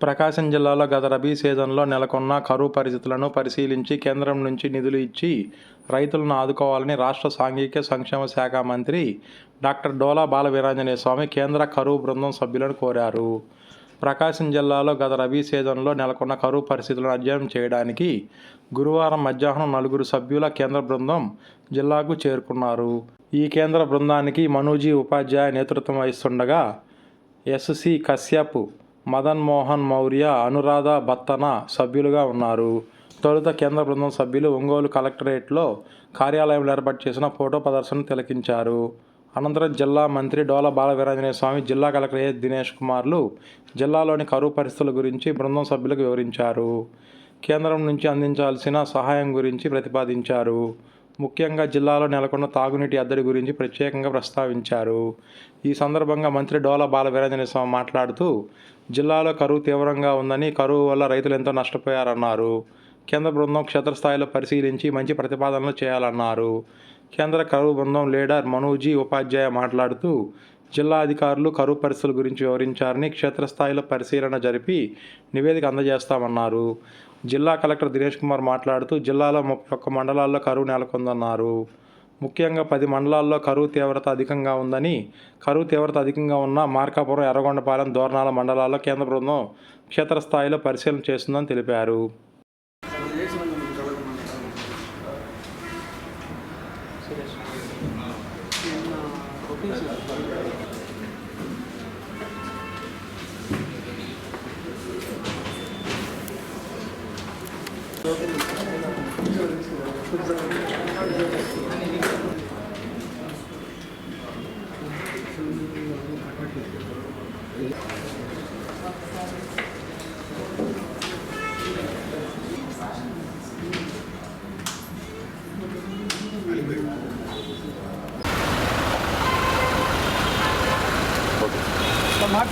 ప్రకాశం జిల్లాలో గత రబీ సీజన్లో నెలకొన్న కరువు పరిస్థితులను పరిశీలించి కేంద్రం నుంచి నిధులు ఇచ్చి రైతులను ఆదుకోవాలని రాష్ట్ర సాంఘిక సంక్షేమ శాఖ మంత్రి డాక్టర్ డోలా బాలవీరాంజనేయ స్వామి కేంద్ర కరువు బృందం సభ్యులను కోరారు. ప్రకాశం జిల్లాలో గత రబీ సీజన్లో నెలకొన్న కరువు పరిస్థితులను అధ్యయనం చేయడానికి గురువారం మధ్యాహ్నం నలుగురు సభ్యుల కేంద్ర బృందం జిల్లాకు చేరుకున్నారు. ఈ కేంద్ర బృందానికి మనూజీ ఉపాధ్యాయ నేతృత్వం వహిస్తుండగా ఎస్సి కశ్యప్ మదన్ మోహన్ మౌర్య అనురాధ బత్తన సభ్యులుగా ఉన్నారు. తొలుత కేంద్ర బృందం సభ్యులు ఒంగోలు కలెక్టరేట్లో కార్యాలయంలో ఏర్పాటు చేసిన ఫోటో ప్రదర్శన తిలకించారు. అనంతరం జిల్లా మంత్రి డోల బాలవీరాంజనేయ స్వామి జిల్లా కలెక్టర్ ఏ దినేష్ కుమార్లు జిల్లాలోని కరువు పరిస్థితుల గురించి బృందం సభ్యులకు వివరించారు. కేంద్రం నుంచి అందించాల్సిన సహాయం గురించి ప్రతిపాదించారు. ముఖ్యంగా జిల్లాలో నెలకొన్న తాగునీటి అద్దడి గురించి ప్రత్యేకంగా ప్రస్తావించారు. ఈ సందర్భంగా మంత్రి డోల బాల వీరాంజనేయ స్వామి మాట్లాడుతూ జిల్లాలో కరువు తీవ్రంగా ఉందని కరువు వల్ల రైతులు ఎంతో నష్టపోయారన్నారు. కేంద్ర బృందం క్షేత్రస్థాయిలో పరిశీలించి మంచి ప్రతిపాదనలు చేయాలన్నారు. కేంద్ర కరువు బృందం లీడర్ మనోజీ ఉపాధ్యాయ మాట్లాడుతూ జిల్లా అధికారులు కరువు పరిస్థితుల గురించి వివరించారని క్షేత్రస్థాయిలో పరిశీలన జరిపి నివేదిక అందజేస్తామన్నారు. జిల్లా కలెక్టర్ దినేష్ కుమార్ మాట్లాడుతూ జిల్లాలో ముప్పై ఒక్క మండలాల్లో కరువు నెలకొందన్నారు. ముఖ్యంగా పది మండలాల్లో కరువు తీవ్రత అధికంగా ఉందని కరువు తీవ్రత అధికంగా ఉన్న మార్కాపురం ఎర్రగొండపాలెం దోర్నాల మండలాల్లో కేంద్ర బృందం క్షేత్రస్థాయిలో పరిశీలన చేస్తుందని తెలిపారు. Mark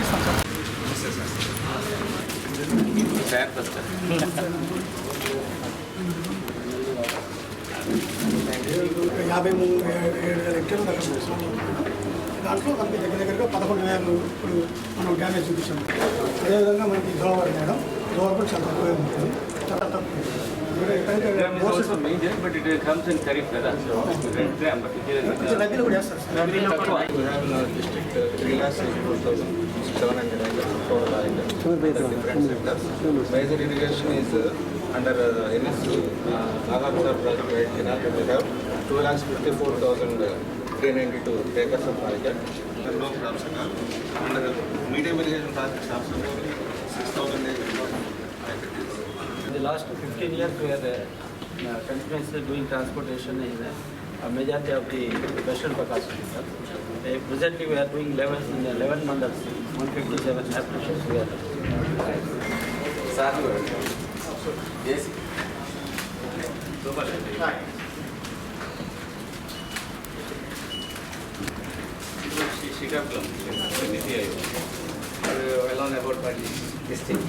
is not. This is. Fair question. యాభై మూడు ఏడు వేల హెక్టర్లు ఉంది. దాంట్లో మనకి దగ్గర దగ్గరగా పదకొండు వేలు ఇప్పుడు మనం డ్యామేజ్ చూపించాం అదేవిధంగా మనకి గోదావరి మేడం గోదావరి కూడా చాలా తక్కువే ఉంటుంది. చాలా తక్కువ. is- కొంచెం రద్దీలో కూడా వేస్తారు సార్. తక్కువ. We have under uh, NSU, uh, Nagarjuna project right here, we have 2 lakhs 54,000 uh, 392 acres of project. There no crops at all. Under the medium irrigation project, crops are 6,000 acres of In the last 15 years, we are uh, continuously doing transportation in uh, a majority of the Western Prakasa district. Uh, presently, we are doing 11 in 11 mandals, 157 applications we are doing. Exactly. Srikakulam NITI Aayog Well on about by this thing.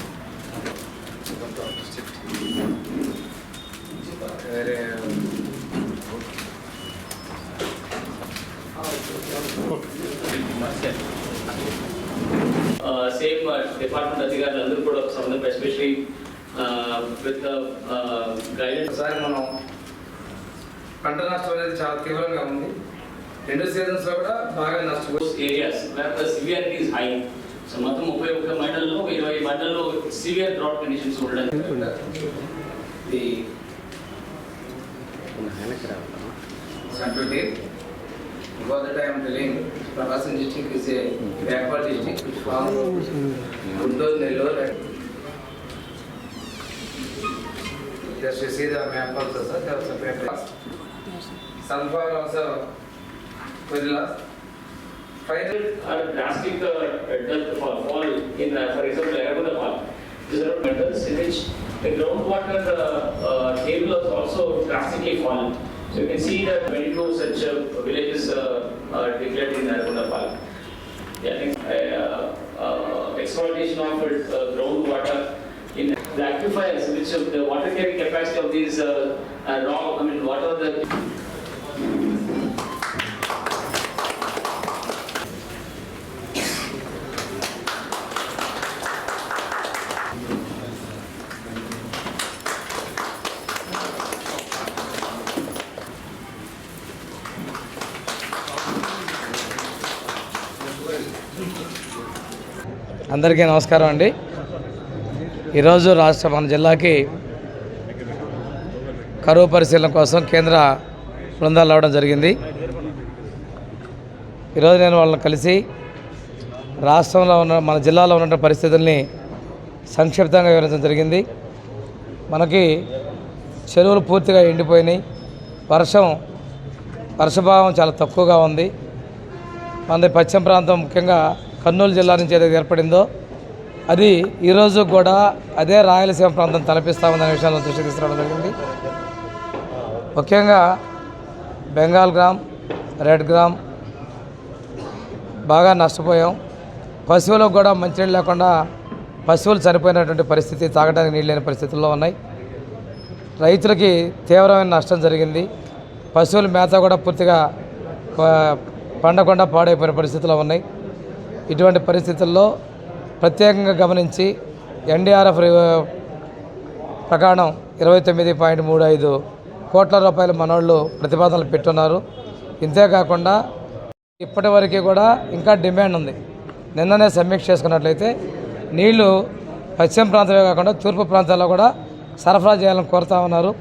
Same department అధికారులు అందరూ కూడా ఒక సంబంధం especially with guidance ఒకసారి మనం పంట నష్టం అనేది చాలా తీవ్రంగా ఉంది. రెండు సీజన్స్లో కూడా బాగా నష్టపోయి areas where severity is high so మొత్తం ముప్పై ఒక్క మండల్లో ఇరవై మండల్లో సివియర్ డ్రాట్ కండిషన్స్ ఉండడం. The Central Cape. Because that I am telling, Prakasan district is a backward district. Which forms Guntur, Nellore and just you see the map also, sir, they have separate. Sunflower also very last. Final drastic uh, depth fall, fall in, uh, for example, Aragona Fall. These are metals in which the groundwater uh, uh, table has also drastically fallen. So you can see that 22 such uh, villages uh, are declared in Aragona Fall. Yeah, I think uh, uh, exploitation of uh, groundwater in the aquifers, which of the water carrying capacity of these uh, uh, rock, I mean, what are the... అందరికీ నమస్కారం అండి ఈరోజు రాష్ట్ర మన జిల్లాకి కరువు పరిశీలన కోసం కేంద్ర బృందాలు రావడం జరిగింది. ఈరోజు నేను వాళ్ళని కలిసి రాష్ట్రంలో ఉన్న మన జిల్లాలో ఉన్న పరిస్థితుల్ని సంక్షిప్తంగా వివరించడం జరిగింది. మనకి చెరువులు పూర్తిగా ఎండిపోయినాయి. వర్షం వర్షభావం చాలా తక్కువగా ఉంది. మనది పశ్చిమ ప్రాంతం ముఖ్యంగా కర్నూలు జిల్లా నుంచి ఏదైతే ఏర్పడిందో అది ఈరోజు కూడా అదే రాయలసీమ ప్రాంతం తలపిస్తామనే విషయాన్ని దృష్టి తీసుకురావడం జరిగింది. ముఖ్యంగా బెంగాల్ గ్రామ్ రెడ్ గ్రామ్ బాగా నష్టపోయాం. పశువులకు కూడా మంచినీళ్ళు లేకుండా పశువులు చనిపోయినటువంటి పరిస్థితి తాగడానికి నీళ్ళు లేని పరిస్థితుల్లో ఉన్నాయి. రైతులకి తీవ్రమైన నష్టం జరిగింది. పశువుల మేత కూడా పూర్తిగా పండకుండా పాడైపోయిన పరిస్థితుల్లో ఉన్నాయి. ఇటువంటి పరిస్థితుల్లో ప్రత్యేకంగా గమనించి ఎన్డీఆర్ఎఫ్ ప్రకారం ఇరవై తొమ్మిది పాయింట్ మూడు ఐదు కోట్ల రూపాయలు మనోళ్ళు ప్రతిపాదనలు పెట్టున్నారు. ఇంతేకాకుండా ఇప్పటి వరకు కూడా ఇంకా డిమాండ్ ఉంది. నిన్ననే సమీక్ష చేసుకున్నట్లయితే నీళ్ళు పశ్చిమ ప్రాంతమే కాకుండా తూర్పు ప్రాంతాల్లో కూడా సరఫరా చేయాలని కోరుతా ఉన్నారు.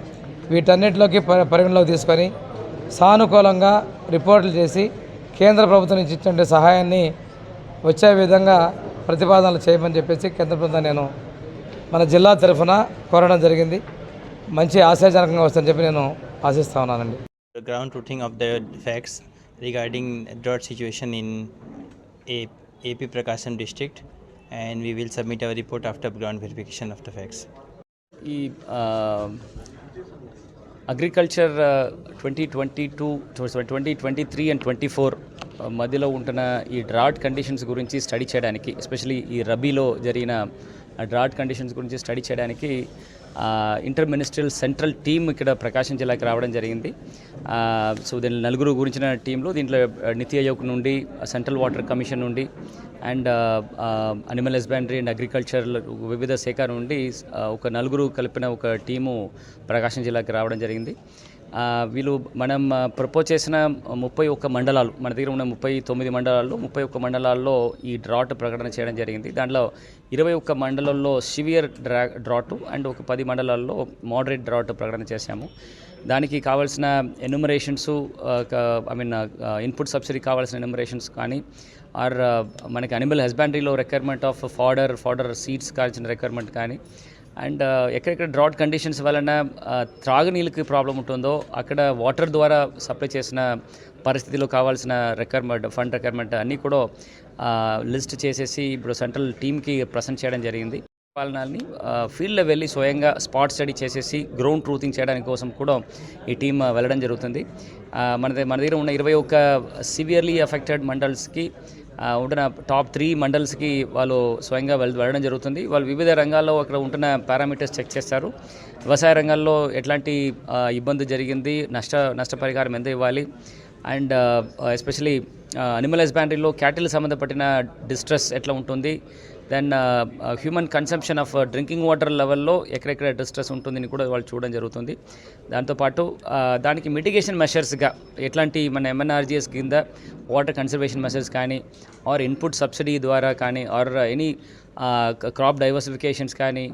వీటన్నిటిలోకి పరి- పరిగణలోకి తీసుకొని సానుకూలంగా రిపోర్టులు చేసి కేంద్ర ప్రభుత్వం నుంచి ఇచ్చినటువంటి సహాయాన్ని వచ్చే విధంగా ప్రతిపాదనలు చేయమని చెప్పేసి కేంద్ర ప్రభుత్వం నేను మన జిల్లా తరఫున కోరడం జరిగింది. మంచి ఆశాజనకంగా వస్తుందని చెప్పి నేను ఆశిస్తా ఉన్నానండి. Ground truthing of the facts regarding drought situation in a AP Prakasam district and we will submit our report after ground verification of the facts ఈ agriculture twenty twenty two twenty twenty three and twenty four మధ్యలో ఉంటున్న ఈ drought conditions గురించి study చేయడానికి especially ఈ రబీలో జరిగిన drought conditions గురించి స్టడీ చేయడానికి ఇంటర్ మినిస్ట్రియల్ సెంట్రల్ టీమ్ ఇక్కడ ప్రకాశం జిల్లాకి రావడం జరిగింది. సో దీని నలుగురు గురించిన టీంలో దీంట్లో నీతి ఆయోగ్ నుండి సెంట్రల్ వాటర్ కమిషన్ నుండి and animal husbandry and agriculture వివిధ శాఖ నుండి ఒక నలుగురు కలిపిన ఒక టీము ప్రకాశం జిల్లాకి రావడం జరిగింది. వీళ్ళు మనం ప్రపోజ్ చేసిన ముప్పై ఒక్క మండలాలు మన దగ్గర ఉన్న ముప్పై తొమ్మిది మండలాల్లో ముప్పై ఒక్క మండలాల్లో ఈ డ్రాట్ ప్రకటన చేయడం జరిగింది. దాంట్లో ఇరవై ఒక్క మండలాల్లో సివియర్ డ్రా డ్రాట్ అండ్ ఒక పది మండలాల్లో మోడరేట్ డ్రాట్ ప్రకటన చేశాము. దానికి కావాల్సిన enumerations I mean input subsidy కావాల్సిన ఎన్యుమరేషన్స్ కానీ ఆర్ మనకి animal హస్బెండరీలో requirement of fodder fodder seeds కావాల్సిన రిక్వైర్మెంట్ కానీ అండ్ ఎక్కడెక్కడ డ్రాట్ కండిషన్స్ వలన త్రాగునీళ్ళకి ప్రాబ్లం ఉంటుందో అక్కడ వాటర్ ద్వారా సప్లై చేసిన పరిస్థితిలో కావాల్సిన రిక్వైర్మెంట్ ఫండ్ రిక్వైర్మెంట్ అన్నీ కూడా లిస్ట్ చేసేసి ఇప్పుడు సెంట్రల్ టీమ్కి ప్రజెంట్ చేయడం జరిగింది. పాలనని ఫీల్డ్లో వెళ్ళి స్వయంగా స్పాట్ స్టడీ చేసేసి గ్రౌండ్ ట్రూతింగ్ చేయడానికి కోసం కూడా ఈ టీం వెళ్ళడం జరుగుతుంది. మన దగ్గర మన దగ్గర ఉన్న ఇరవై ఒక్క సివియర్లీ అఫెక్టెడ్ మండల్స్కి ఉంటున్న టాప్ త్రీ మండల్స్కి వాళ్ళు స్వయంగా వెళ్ వెళ్ళడం జరుగుతుంది. వాళ్ళు వివిధ రంగాల్లో అక్కడ ఉంటున్న పారామీటర్స్ చెక్ చేస్తారు. వ్యవసాయ రంగాల్లో ఎట్లాంటి ఇబ్బంది జరిగింది నష్ట నష్టపరిహారం ఎంత ఇవ్వాలి అండ్ ఎస్పెషలీ అనిమల్ హస్బెండరీలో క్యాటిల్ సంబంధపడిన డిస్ట్రెస్ ఎట్లా ఉంటుంది then human consumption of drinking water లెవెల్లో ఎక్కడెక్కడ డిస్ట్రెస్ ఉంటుందని కూడా వాళ్ళు చూడడం జరుగుతుంది. దాంతోపాటు దానికి మిటిగేషన్ మెషర్స్గా ఎట్లాంటి మన ఎంఎన్ఆర్జీఎస్ కింద వాటర్ కన్సర్వేషన్ మెషర్స్ కానీ ఆర్ ఇన్పుట్ సబ్సిడీ ద్వారా కానీ ఆర్ ఎనీ క్రాప్ డైవర్సిఫికేషన్స్ కానీ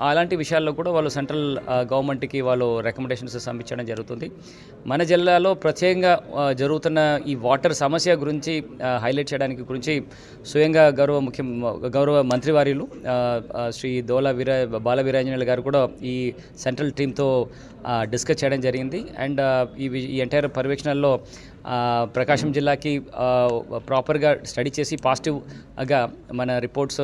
అలాంటి విషయాల్లో కూడా వాళ్ళు సెంట్రల్ గవర్నమెంట్కి వాళ్ళు రికమెండేషన్స్ పంపించడం జరుగుతుంది. మన జిల్లాలో ప్రత్యేకంగా జరుగుతున్న ఈ వాటర్ సమస్య గురించి హైలైట్ చేయడానికి గురించి స్వయంగా గౌరవ ముఖ్య గౌరవ మంత్రివారిలు ఆ, శ్రీ దోల వీర బాల వీరాంజనేయులు గారు కూడా ఈ సెంట్రల్ టీంతో డిస్కస్ చేయడం జరిగింది. అండ్ ఈ వి- ఈ ఎంటైర్ పర్యవేక్షణలో ప్రకాశం జిల్లాకి ప్రాపర్గా స్టడీ చేసి పాజిటివ్గా మన రిపోర్ట్స్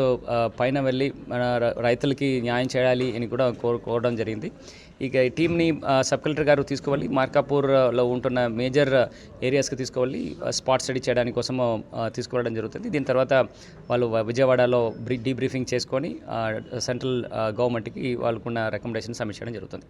పైన వెళ్ళి మన రైతులకి న్యాయం చేయాలి అని కూడా కోరడం జరిగింది. ఇక ఈ టీంని సబ్ కలెక్టర్ గారు తీసుకువెళ్ళి మార్కాపూర్లో ఉంటున్న మేజర్ ఏరియాస్కి తీసుకువెళ్ళి స్పాట్ స్టడీ చేయడానికి కోసం ఆ, తీసుకువెళ్ళడం జరుగుతుంది. దీని తర్వాత వాళ్ళు విజయవాడలో బ్రీ డీబ్రీఫింగ్ చేసుకొని సెంట్రల్ గవర్నమెంట్కి వాళ్ళకున్న రికమెండేషన్ సబ్మిట్ చేయడం జరుగుతుంది.